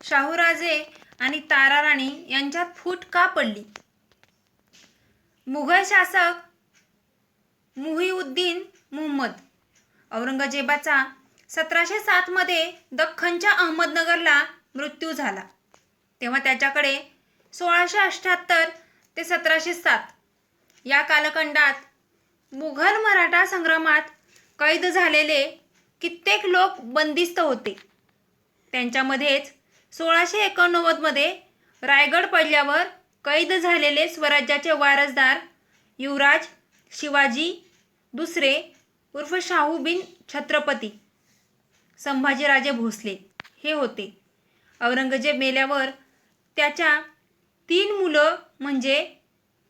शाहूराजे आणि ताराराणी यांच्यात फूट का पडली? मुघल शासक मुहिउद्दीन मुहम्मद औरंगजेबाचा सतराशे सातमध्ये दख्खनच्या अहमदनगरला मृत्यू झाला. तेव्हा त्याच्याकडे सोळाशे अठ्ठ्याहत्तर ते सतराशे सात या कालखंडात मुघल मराठा संग्रामात कैद झालेले कित्येक लोक बंदिस्त होते. त्यांच्यामध्येच सोळाशे एकोणनव्वदमध्ये रायगड पडल्यावर कैद झालेले स्वराज्याचे वारसदार युवराज शिवाजी दुसरे उर्फ शाहू बिन छत्रपती संभाजीराजे भोसले हे होते. औरंगजेब मेल्यावर त्याच्या तीन मुलं म्हणजे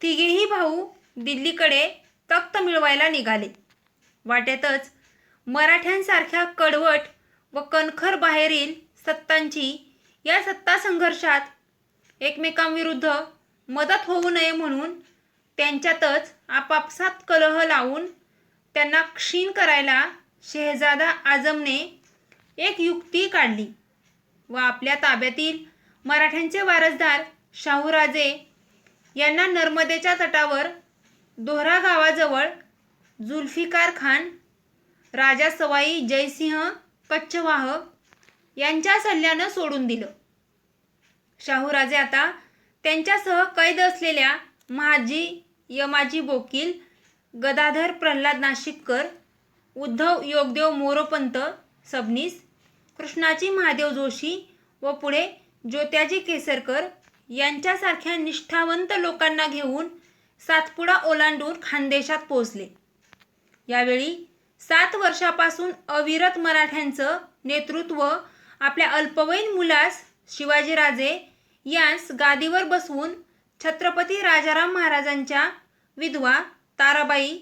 तिघेही भाऊ दिल्लीकडे तख्त मिळवायला निघाले. वाटेतच मराठ्यांसारख्या कडवट व कणखर बाहेरील सत्तांची या सत्ता संघर्षात एकमेकांविरुद्ध मदत होऊ नये म्हणून त्यांच्यातच आपापसात कलह लावून त्यांना क्षीण करायला शेहजादा आजमने एक युक्ती काढली व आपल्या ताब्यातील मराठ्यांचे वारसदार शाहूराजे यांना नर्मदेच्या तटावर दोहरा गावाजवळ जुल्फिकार खान राजा सवाई जयसिंह कच्छवाह यांच्या सल्ल्यानं सोडून दिलं. शाहूराजे आता त्यांच्यासह कैद असलेल्या महाजी यमाजी बोकील गदाधर प्रल्हाद नाशिककर उद्धव योगदेव मोरोपंत सबनीस कृष्णाजी महादेव जोशी व पुढे ज्योत्याजी केसरकर यांच्यासारख्या निष्ठावंत लोकांना घेऊन सातपुडा ओलांडून खानदेशात पोहोचले. यावेळी सात वर्षापासून अविरत मराठ्यांचं नेतृत्व आपल्या अल्पवयीन मुलास शिवाजीराजे यांस गादीवर बसवून छत्रपती राजाराम महाराजांच्या विधवा ताराबाई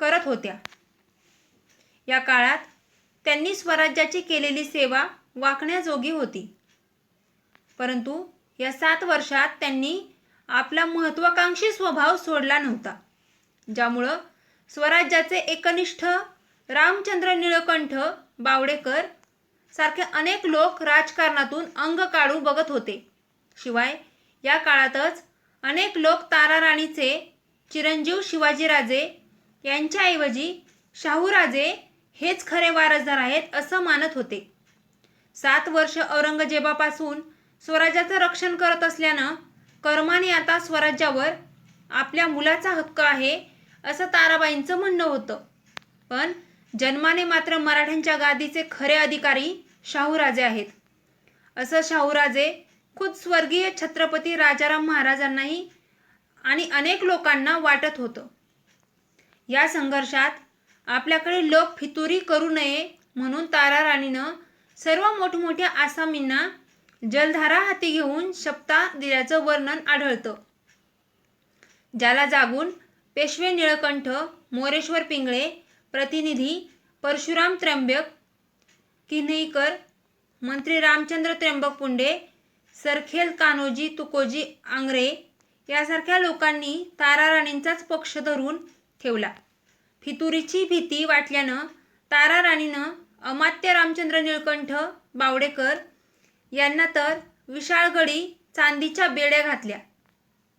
करत होत्या. या काळात त्यांनी स्वराज्याची केलेली सेवा वाकण्याजोगी होती. परंतु या सात वर्षात त्यांनी आपला महत्वाकांक्षी स्वभाव सोडला नव्हता ज्यामुळं स्वराज्याचे एकनिष्ठ रामचंद्र निळकंठ बावडेकर सारखे अनेक लोक राजकारणातून अंग काढू बघत होते. शिवाय या काळातच अनेक लोक ताराराणीचे चिरंजीव शिवाजीराजे यांच्याऐवजी शाहूराजे हेच खरे वारसदार आहेत असं मानत होते. सात वर्ष औरंगजेबापासून स्वराज्याचं रक्षण करत असल्यानं कर्माने आता स्वराज्यावर आपल्या मुलाचा हक्क आहे असं ताराबाईंचं म्हणणं होतं. पण जन्माने मात्र मराठ्यांच्या गादीचे खरे अधिकारी शाहूराजे आहेत. असं शाहूराजे खुद स्वर्गीय छत्रपती राजाराम महाराजांनाही आणि अनेक लोकांना वाटत होतं. या संघर्षात आपल्याकडे लोक फितुरी करू नये म्हणून ताराराणीनं सर्व मोठमोठ्या आसामींना जलधारा हाती घेऊन शपथा दिल्याचं वर्णन आढळतं. ज्याला जागून पेशवे निळकंठ मोरेश्वर पिंगळे प्रतिनिधी परशुराम त्र्यंबक किन्हईकर मंत्री रामचंद्र त्र्यंबक पुंडे सरखेल कान्होजी तुकोजी आंग्रे यासारख्या लोकांनी ताराराणींचाच पक्ष धरून ठेवला. फितुरीची भीती वाटल्यानं ताराराणीनं अमात्य रामचंद्र निळकंठ बावडेकर यांना तर विशाळगडी चांदीच्या बेड्या घातल्या.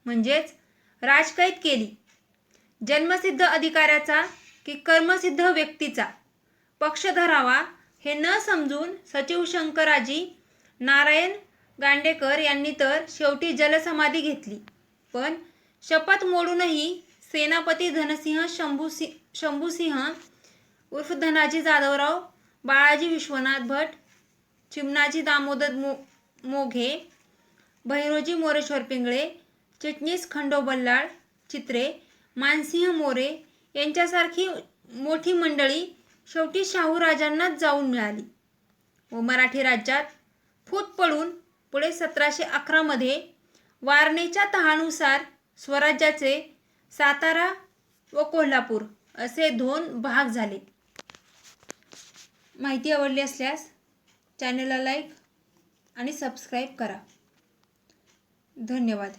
म्हणजेच राजकैद केली. जन्मसिद्ध अधिकाऱ्याचा की कर्मसिद्ध व्यक्तीचा पक्ष धरावा हे न समजून सचिव शंकराजी नारायण गांडेकर यांनी तर शेवटी जलसमाधी घेतली. पण शपथ मोडूनही सेनापती धनसिंह शंभूसि शंभूसिंह उर्फ धनाजी जाधवराव बाळाजी विश्वनाथ भट चिमनाजी दामोदर मो मोघे भैरोजी मोरेश्वर पिंगळे चिटणीस खंडो बल्लाळ चित्रे मानसिंह मोरे यांच्यासारखी मोठी मंडळी शेवटी शाहूराजांनाच जाऊन मिळाली. व मराठी राज्यात फूट पडून पुढे सतराशे अकरामध्ये वारणेच्या तहानुसार स्वराज्याचे सातारा व कोल्हापूर असे दोन भाग झाले. माहिती आवडली असल्यास चॅनलला लाईक आणि सबस्क्राईब करा. धन्यवाद.